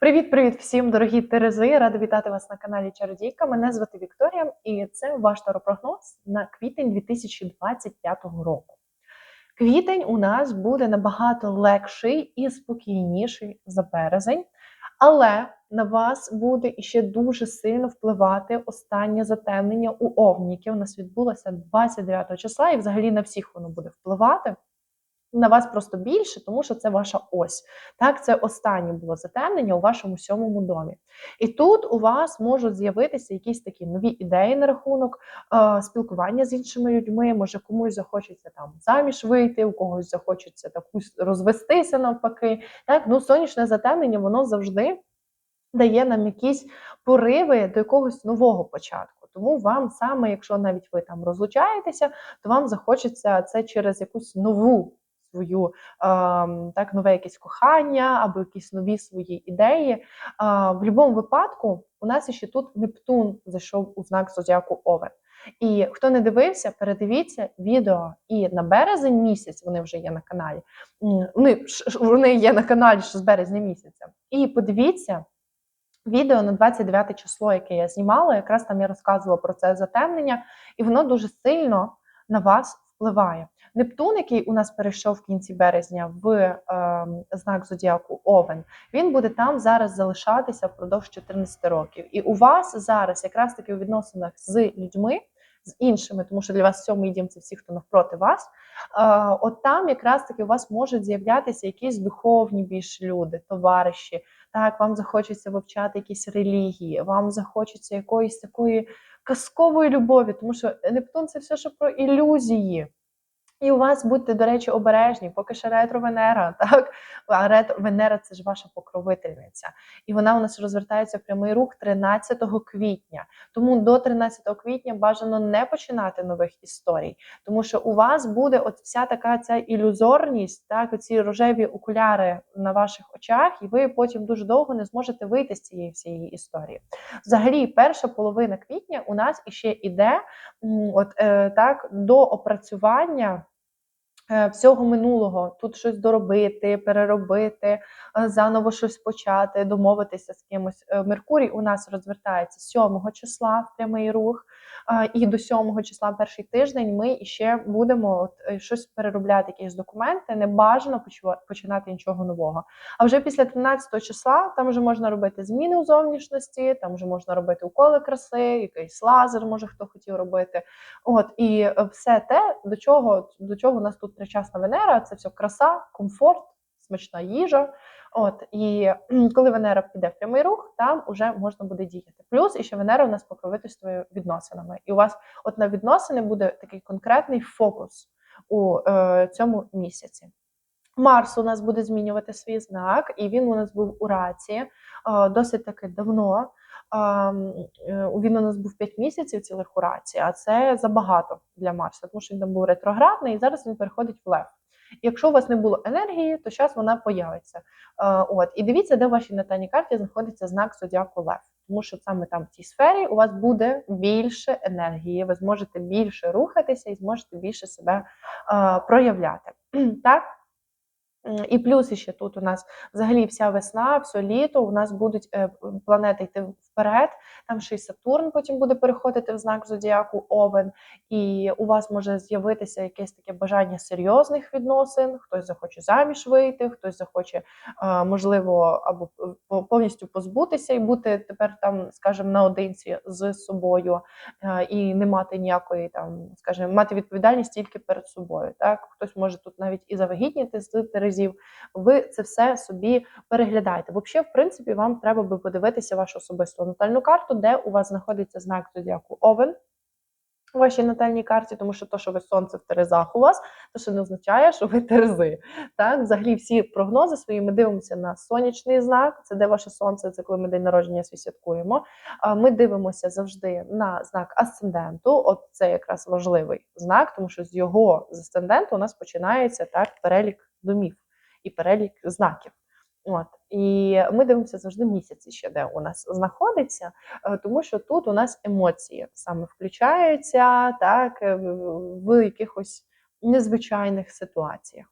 Привіт-привіт всім, дорогі Терези! Рада вітати вас на каналі Чародійка. Мене звати Вікторія, і це ваш таропрогноз на квітень 2025 року. Квітень у нас буде набагато легший і спокійніший за березень, але на вас буде іще дуже сильно впливати останнє затемнення у Овні, яке у нас відбулося 29 числа, і взагалі на всіх воно буде впливати. На вас просто більше, тому що це ваша ось. Так, це останнє було затемнення у вашому сьомому домі. І тут у вас можуть з'явитися якісь такі нові ідеї на рахунок е, спілкування з іншими людьми. Може, комусь захочеться там заміж вийти, у когось захочеться такусь розвестися навпаки. Так, ну сонячне затемнення, воно завжди дає нам якісь пориви до якогось нового початку. Тому вам саме, якщо навіть ви там розлучаєтеся, то вам захочеться це через якусь нову свою ем, так, нове якесь кохання або якісь нові свої ідеї. Е, в будь-якому випадку у нас ще тут Нептун зайшов у знак зодіаку Овен. І хто не дивився, передивіться відео і на березень місяць вони вже є на каналі. Вони, вони є на каналі що з березня місяця. І подивіться. Відео на 29 число, яке я знімала, якраз там я розказувала про це затемнення, і воно дуже сильно на вас впливає. Нептун, який у нас перейшов в кінці березня в е, знак зодіаку Овен, він буде там зараз залишатися впродовж 14 років. І у вас зараз, якраз таки у відносинах з людьми, з іншими, тому що для вас сьомий дім це всі, хто навпроти вас. Е, от там якраз таки у вас можуть з'являтися якісь духовні більш люди, товариші. Так, вам захочеться вивчати якісь релігії, вам захочеться якоїсь такої казкової любові, тому що Нептун це все ж про ілюзії. І у вас будьте, до речі, обережні, поки ще ретро Венера, так? А ретро Венера це ж ваша покровительниця. І вона у нас розвертається в прямий рух 13 квітня. Тому до 13 квітня бажано не починати нових історій, тому що у вас буде от вся така ця ілюзорність, так, оці рожеві окуляри на ваших очах, і ви потім дуже довго не зможете вийти з цієї всієї історії. Взагалі, перша половина квітня у нас іще іде от е, так до опрацювання. Е, всього минулого тут щось доробити, переробити, е, заново щось почати, домовитися з кимось. Е, Меркурій у нас розвертається 7 числа в прямий рух і до 7 числа перший тиждень ми ще будемо от е, щось переробляти, якісь документи. Не бажано починати нічого нового. А вже після 13 числа там вже можна робити зміни у зовнішності, там вже можна робити уколи краси, якийсь лазер, може хто хотів робити. От і е, все те, до чого до чого у нас тут тричасна Венера, це все краса, комфорт, смачна їжа. От і коли Венера піде в прямий рух, там вже можна буде діяти. Плюс і ще Венера у нас покровительствує відносинами. І у вас, от на відносини, буде такий конкретний фокус у е, цьому місяці. Марс у нас буде змінювати свій знак, і він у нас був у раці е, досить таки давно. Е, він у нас був 5 місяців цілих у раці, а це забагато для Марса, тому що він там був ретроградний, і зараз він переходить в Лев. Якщо у вас не було енергії, то зараз вона появиться. Е, от і дивіться, де в вашій натальній карті знаходиться знак Зодіаку Лев. Тому що саме там в цій сфері у вас буде більше енергії, ви зможете більше рухатися і зможете більше себе е, проявляти. Так? І плюс ще тут у нас взагалі вся весна, все літо у нас будуть е, планети йти вперед. Там ще й Сатурн потім буде переходити в знак зодіаку Овен, і у вас може з'явитися якесь таке бажання серйозних відносин. Хтось захоче заміж вийти, хтось захоче, можливо, або повністю позбутися і бути тепер там, скажімо, наодинці з собою, і не мати ніякої там, скажімо, мати відповідальність тільки перед собою. Так, хтось може тут навіть і завагітніти з Терезів. Ви це все собі переглядаєте. Взагалі, в принципі, вам треба би подивитися вашу особисту натальну карту, де у вас знаходиться знак зодіаку Овен у вашій натальній карті, тому що то, що ви сонце в Терезах у вас, то що не означає, що ви Терези. Так, взагалі, всі прогнози свої ми дивимося на сонячний знак, це де ваше сонце, це коли ми день народження свій святкуємо. Ми дивимося завжди на знак асценденту. От це якраз важливий знак, тому що з його з асценденту у нас починається так перелік домів і перелік знаків. От і ми дивимося завжди місяці, ще де у нас знаходиться, е, тому що тут у нас емоції саме включаються так е, в якихось незвичайних ситуаціях.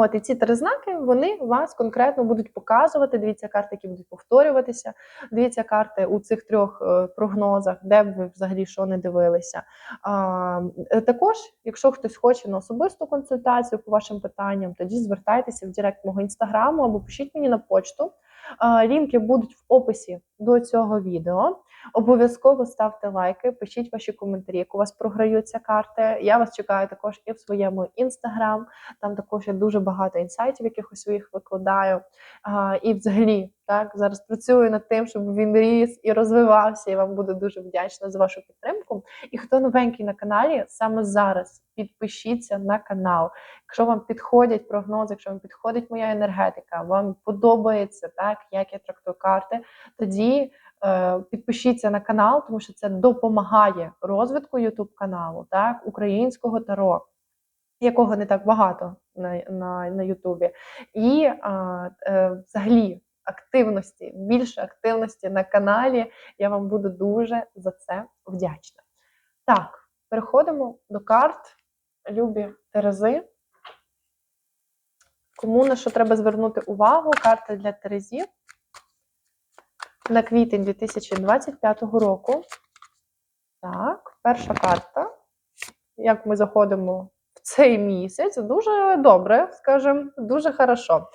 От, і ці три знаки вони вас конкретно будуть показувати. Дивіться карти, які будуть повторюватися. Дивіться карти у цих трьох е, прогнозах, де б ви взагалі що не дивилися. А, е, також, якщо хтось хоче на особисту консультацію по вашим питанням, тоді звертайтеся в директ мого інстаграму або пишіть мені на почту. Лінки будуть в описі до цього відео. Обов'язково ставте лайки, пишіть ваші коментарі, як у вас програються карти. Я вас чекаю також і в своєму інстаграм. Там також є дуже багато інсайтів, якихось своїх викладаю. А, і взагалі, так зараз працюю над тим, щоб він ріс і розвивався. І вам буду дуже вдячна за вашу підтримку. І хто новенький на каналі, саме зараз підпишіться на канал. Якщо вам підходять прогнози, якщо вам підходить моя енергетика, вам подобається так, як я трактую карти, тоді. Е, підпишіться на канал, тому що це допомагає розвитку YouTube каналу, так, українського таро, якого не так багато на на, на Ютубі. І а, е, взагалі активності, більше активності на каналі. Я вам буду дуже за це вдячна. Так, переходимо до карт. Любі Терези. Кому на що треба звернути увагу? Карта для Терезів на квітень 2025 року. Так, перша карта. Як ми заходимо в цей місяць, дуже добре, скажімо, дуже хорошо.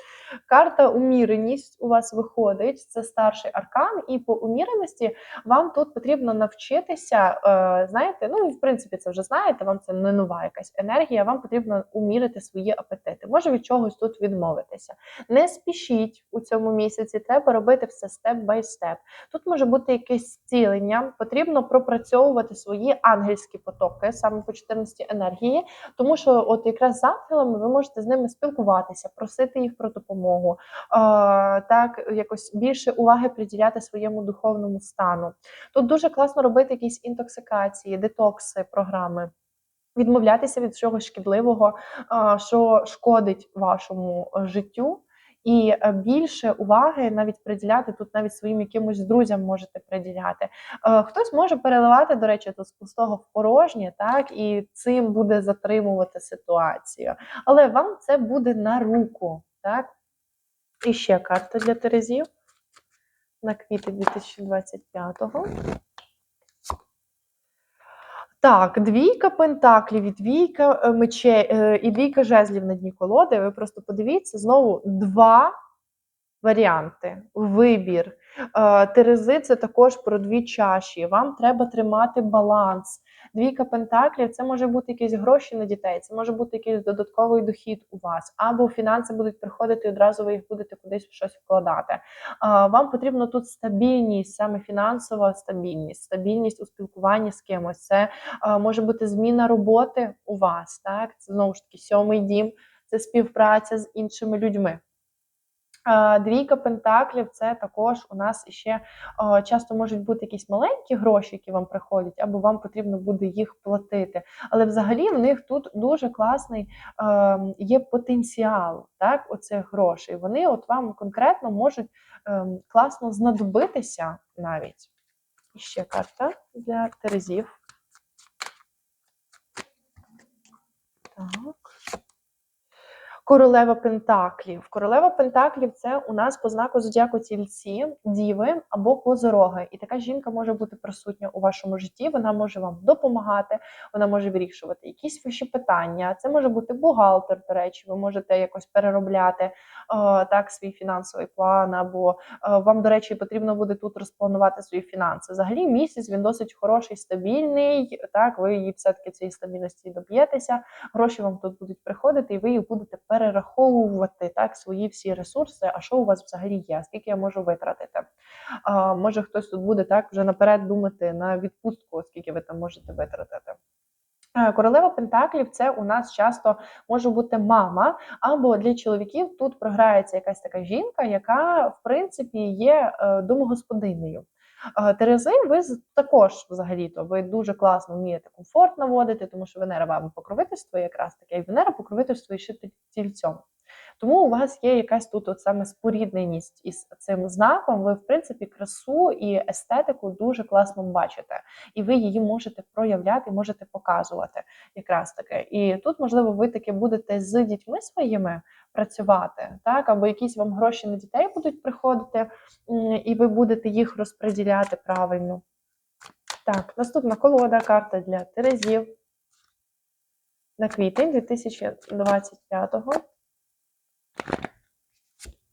Карта уміреність у вас виходить, це старший аркан, і по уміреності вам тут потрібно навчитися. Е, знаєте, ну в принципі, це вже знаєте, вам це не нова якась енергія, вам потрібно умірити свої апетити. Може від чогось тут відмовитися. Не спішіть у цьому місяці, треба робити все степ бай степ. Тут може бути якесь зцілення, потрібно пропрацьовувати свої ангельські потоки, саме по 14 енергії, тому що, от якраз з ангелами ви можете з ними спілкуватися, просити їх про допомогу допомогу, так якось більше уваги приділяти своєму духовному стану. Тут дуже класно робити якісь інтоксикації, детокси, програми. Відмовлятися від чогось шкідливого, що шкодить вашому е, життю, і е, більше уваги навіть приділяти тут, навіть своїм якимось друзям можете приділяти. Е, хтось може переливати, до речі, тут з пустого в порожнє, так і цим буде затримувати ситуацію. Але вам це буде на руку, так? І ще карта для Терезів на квітень 2025-го. Так, двійка пентаклів і двійка е, мечей е, і двійка жезлів на дні колоди. Ви просто подивіться знову два варіанти. Вибір. Е, Терези це також про дві чаші. Вам треба тримати баланс. Двійка пентаклів це може бути якісь гроші на дітей, це може бути якийсь додатковий дохід у вас, або фінанси будуть приходити і одразу ви їх будете кудись щось вкладати. Вам потрібно тут стабільність, саме фінансова стабільність, стабільність у спілкуванні з кимось. Це може бути зміна роботи у вас. Так, це знову ж таки сьомий дім, це співпраця з іншими людьми. Двійка пентаклів це також у нас ще часто можуть бути якісь маленькі гроші, які вам приходять, або вам потрібно буде їх платити. Але взагалі в них тут дуже класний є потенціал так, оцих грошей. Вони от вам конкретно можуть класно знадобитися навіть. І ще карта для Терезів. Так. Королева Пентаклів. Королева Пентаклів це у нас по знаку зодіаку тільці, діви або козороги. І така жінка може бути присутня у вашому житті. Вона може вам допомагати, вона може вирішувати якісь ваші питання. Це може бути бухгалтер, до речі, ви можете якось переробляти так свій фінансовий план, або вам, до речі, потрібно буде тут розпланувати свої фінанси. Взагалі, місяць він досить хороший, стабільний. Так, ви її все-таки цієї стабільності доб'єтеся. Гроші вам тут будуть приходити, і ви їх будете перераховувати так свої всі ресурси, а що у вас взагалі є, скільки я можу витратити. А, Може хтось тут буде так вже наперед думати на відпустку, скільки ви там можете витратити. Е, королева Пентаклів це у нас часто може бути мама, або для чоловіків тут програється якась така жінка, яка в принципі є е, домогосподинею. Терези, ви також взагалі-то ви дуже класно вмієте комфорт наводити, тому що Венера вам покровительство якраз таке, і Венера покровительство ще тільцьом. Тому у вас є якась тут от саме спорідненість із цим знаком. Ви, в принципі, красу і естетику дуже класно бачите, і ви її можете проявляти, можете показувати якраз таки. І тут, можливо, ви таки будете з дітьми своїми працювати, так, або якісь вам гроші на дітей будуть приходити, і ви будете їх розподіляти правильно. Так, наступна колода, карта для Терезів на квітень 2025-го.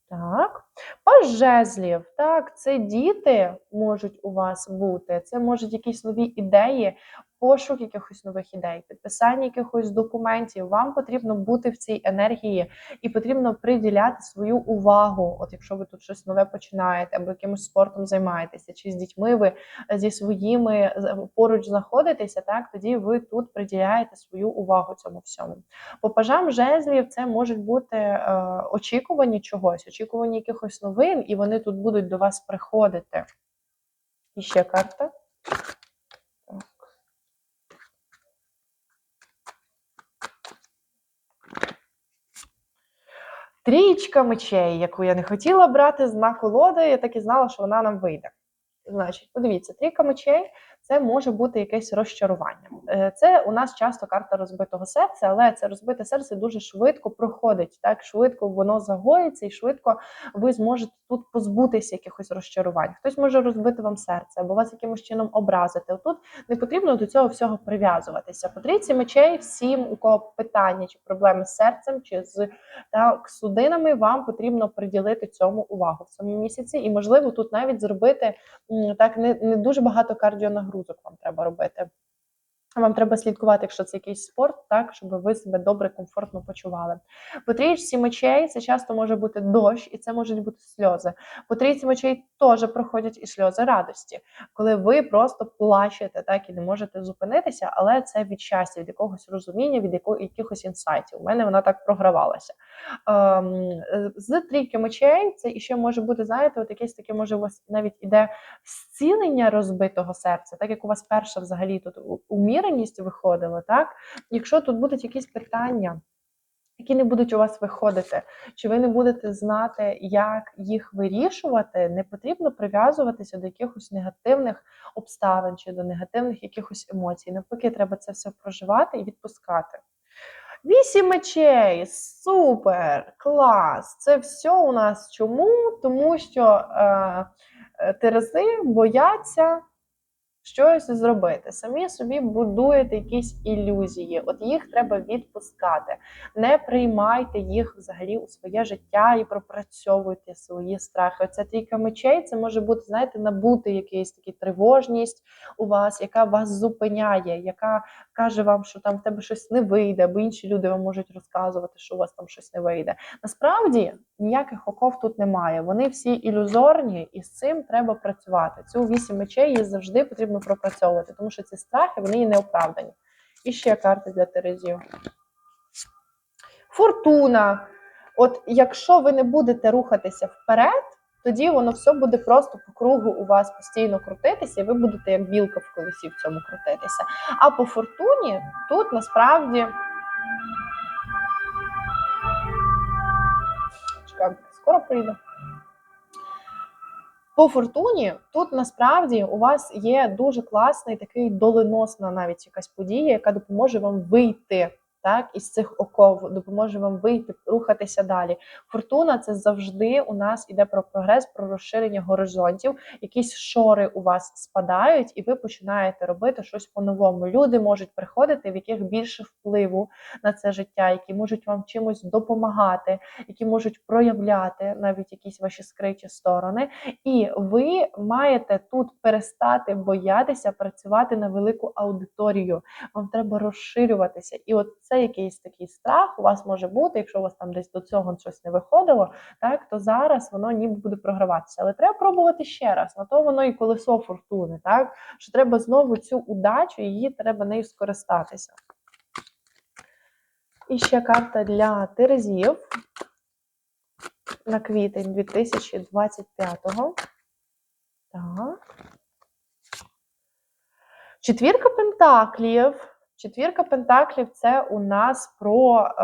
Так, паж жезлів. Так, це діти можуть у вас бути. Це можуть якісь нові ідеї, пошук якихось нових ідей, підписання якихось документів. Вам потрібно бути в цій енергії і потрібно приділяти свою увагу. От якщо ви тут щось нове починаєте, або якимось спортом займаєтеся, чи з дітьми ви зі своїми поруч знаходитеся, так тоді ви тут приділяєте свою увагу цьому всьому. По пажам жезлів це можуть бути е, очікувані чогось, очікувані якихось новин, і вони тут будуть до вас приходити. І ще карта. Так. Трієчка мечей, яку я не хотіла брати з дна колоди, я так і знала, що вона нам вийде. Значить, подивіться, трійка мечей це може бути якесь розчарування. Е, Це у нас часто карта розбитого серця, але це розбите серце дуже швидко проходить. Так швидко воно загоїться, і швидко ви зможете тут позбутися якихось розчарувань. Хтось може розбити вам серце або вас якимось чином образити. Тут не потрібно до цього всього прив'язуватися. По трійці мечей всім, у кого питання чи проблеми з серцем, чи з так, судинами, вам потрібно приділити цьому увагу в цьому місяці, і можливо тут навіть зробити так не, не дуже багато кардіонагрузок вам треба робити. Вам треба слідкувати, якщо це якийсь спорт, так щоб ви себе добре, комфортно почували. По трійці мечей це часто може бути дощ, і це можуть бути сльози. По трійці мечей теж проходять і сльози радості, коли ви просто плачете, так і не можете зупинитися, але це від щастя, від якогось розуміння, від яко- якихось інсайтів. У мене вона так програвалася. Ем, з трійки мечей це іще може бути, знаєте, от якесь таке може у вас навіть іде зцілення розбитого серця, так як у вас перша взагалі тут у- уміреність виходила, так? Якщо тут будуть якісь питання, які не будуть у вас виходити, чи ви не будете знати, як їх вирішувати, не потрібно прив'язуватися до якихось негативних обставин чи до негативних якихось емоцій. Навпаки, треба це все проживати і відпускати. Вісім мечей, супер, клас! Це все у нас чому? Тому що е, е, терези бояться щось зробити. Самі собі будуєте якісь ілюзії. От їх треба відпускати. Не приймайте їх взагалі у своє життя і пропрацьовуйте свої страхи. Оця трійка мечей це може бути, знаєте, набути якийсь такий тривожність у вас, яка вас зупиняє, яка каже вам, що там в тебе щось не вийде, або інші люди вам можуть розказувати, що у вас там щось не вийде. Насправді ніяких оков тут немає. Вони всі ілюзорні, і з цим треба працювати. Цю вісім мечей її завжди потрібно пропрацьовувати, тому що ці страхи вони є неоправдані. І ще карти для Терезів. Фортуна. От якщо ви не будете рухатися вперед, тоді воно все буде просто по кругу у вас постійно крутитися, і ви будете як білка в колесі в цьому крутитися. А по фортуні тут насправді. Чекай, скоро прийде. По фортуні тут насправді у вас є дуже класний такий доленосна навіть якась подія, яка допоможе вам вийти так, із цих оков, допоможе вам вийти, рухатися далі. Фортуна це завжди у нас іде про прогрес, про розширення горизонтів. Якісь шори у вас спадають, і ви починаєте робити щось по-новому. Люди можуть приходити, в яких більше впливу на це життя, які можуть вам чимось допомагати, які можуть проявляти навіть якісь ваші скриті сторони. І ви маєте тут перестати боятися працювати на велику аудиторію. Вам треба розширюватися. І от це якийсь такий страх у вас може бути, якщо у вас там десь до цього щось не виходило, так то зараз воно ніби буде програватися. Але треба пробувати ще раз. На то воно і колесо фортуни, так що треба знову цю удачу, її треба нею скористатися. І ще карта для Терезів на квітень 2025-го. Так. Четвірка пентаклів. Четвірка пентаклів це у нас про е,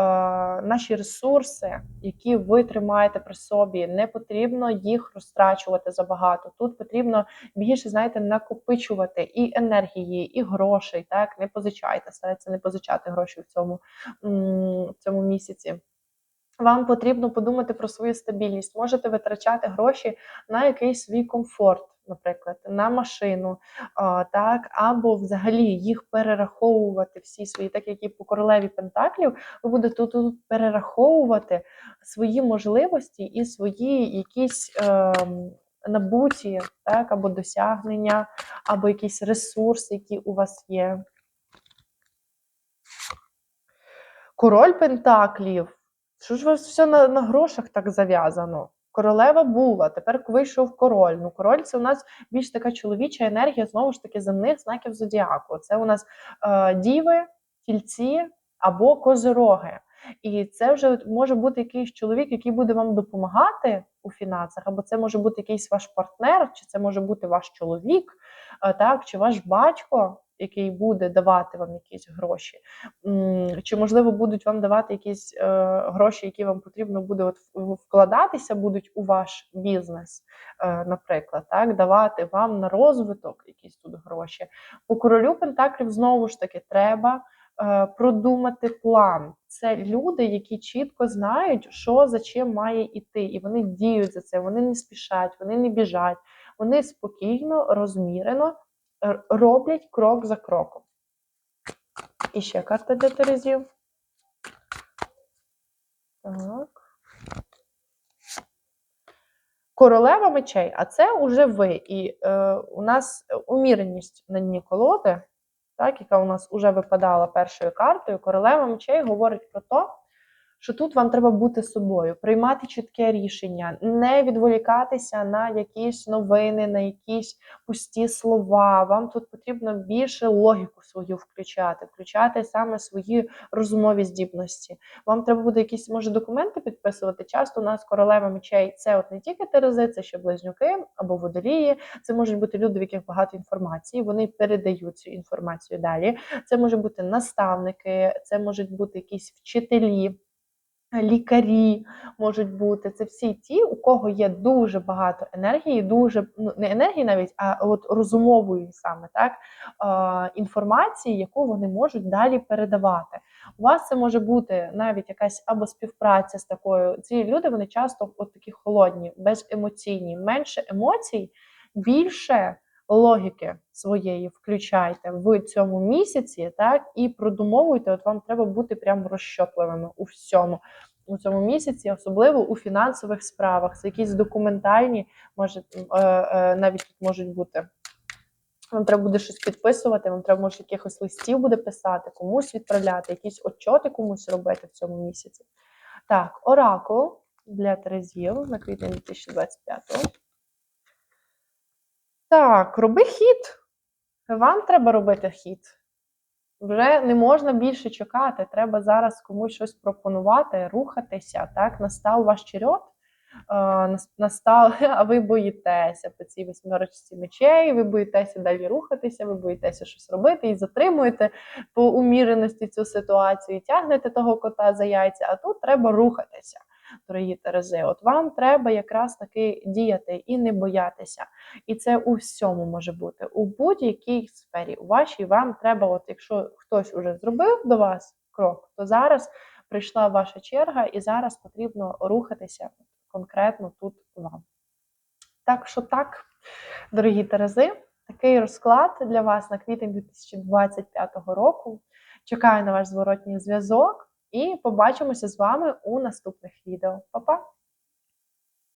наші ресурси, які ви тримаєте при собі. Не потрібно їх розтрачувати забагато. Тут потрібно більше, знаєте, накопичувати і енергії, і грошей. Так, не позичайте, старайтеся не позичати гроші в цьому, в цьому місяці. Вам потрібно подумати про свою стабільність. Можете витрачати гроші на якийсь свій комфорт, наприклад, на машину, так, або взагалі їх перераховувати всі свої, так як і по королеві Пентаклів, ви будете тут, тут перераховувати свої можливості і свої якісь. Е, Набуті, так, або досягнення, або якісь ресурси, які у вас є. Король Пентаклів. Що ж у вас все на, на грошах так зав'язано? Королева була, тепер вийшов король. Ну, король це у нас більш така чоловіча енергія, знову ж таки, земних знаків зодіаку. Це у нас е, діви, тільці або козироги. І це вже може бути якийсь чоловік, який буде вам допомагати у фінансах, або це може бути якийсь ваш партнер, чи це може бути ваш чоловік, е, так, чи ваш батько який буде давати вам якісь гроші, чи можливо будуть вам давати якісь е, гроші, які вам потрібно буде вкладатися, будуть у ваш бізнес, е, наприклад, так, давати вам на розвиток якісь тут гроші. По королю Пентаклів знову ж таки треба. Е, продумати план це люди, які чітко знають, що за чим має йти, і вони діють за це. Вони не спішать, вони не біжать, вони спокійно, розмірено роблять крок за кроком. І ще карта для Терезів. Так. Королева мечей, а це уже ви. І е, у нас уміреність на дні колоди, так, яка у нас вже випадала першою картою. Королева мечей говорить про те, що тут вам треба бути собою, приймати чітке рішення, не відволікатися на якісь новини, на якісь пусті слова. Вам тут потрібно більше логіку свою включати, включати саме свої розумові здібності. Вам треба буде якісь може документи підписувати. Часто у нас королева мечей це от не тільки терези, це ще близнюки або водолії. Це можуть бути люди, в яких багато інформації. Вони передають цю інформацію далі. Це можуть бути наставники, це можуть бути якісь вчителі лікарі можуть бути. Це всі ті, у кого є дуже багато енергії, дуже ну не енергії навіть, а от розумової саме так е, інформації, яку вони можуть далі передавати. У вас це може бути навіть якась або співпраця з такою. Ці люди вони часто от такі холодні, беземоційні, менше емоцій, більше логіки своєї включайте в цьому місяці, так, і продумовуйте, от вам треба бути прям розчотливими у всьому. У цьому місяці, особливо у фінансових справах, це якісь документальні, може е, е, навіть тут можуть бути. Вам треба буде щось підписувати, вам треба може якихось листів буде писати, комусь відправляти, якісь отчоти комусь робити в цьому місяці. Так, оракул для Терезів на квітень 2025 так, роби хід. Вам треба робити хід. Вже не можна більше чекати. Треба зараз комусь щось пропонувати, рухатися. Так, настав ваш черед, настав, а ви боїтеся по цій восьмерочці мечей, ви боїтеся далі рухатися, ви боїтеся щось робити і затримуєте по уміреності цю ситуацію, тягнете того кота за яйця, а тут треба рухатися дорогі Терези. От вам треба якраз таки діяти і не боятися. І це у всьому може бути. У будь-якій сфері. У вашій вам треба, от якщо хтось уже зробив до вас крок, то зараз прийшла ваша черга, і зараз потрібно рухатися конкретно тут вам. Так що так, дорогі Терези, такий розклад для вас на квітень 2025 року. Чекаю на ваш зворотній зв'язок. І побачимося з вами у наступних відео. Па-па!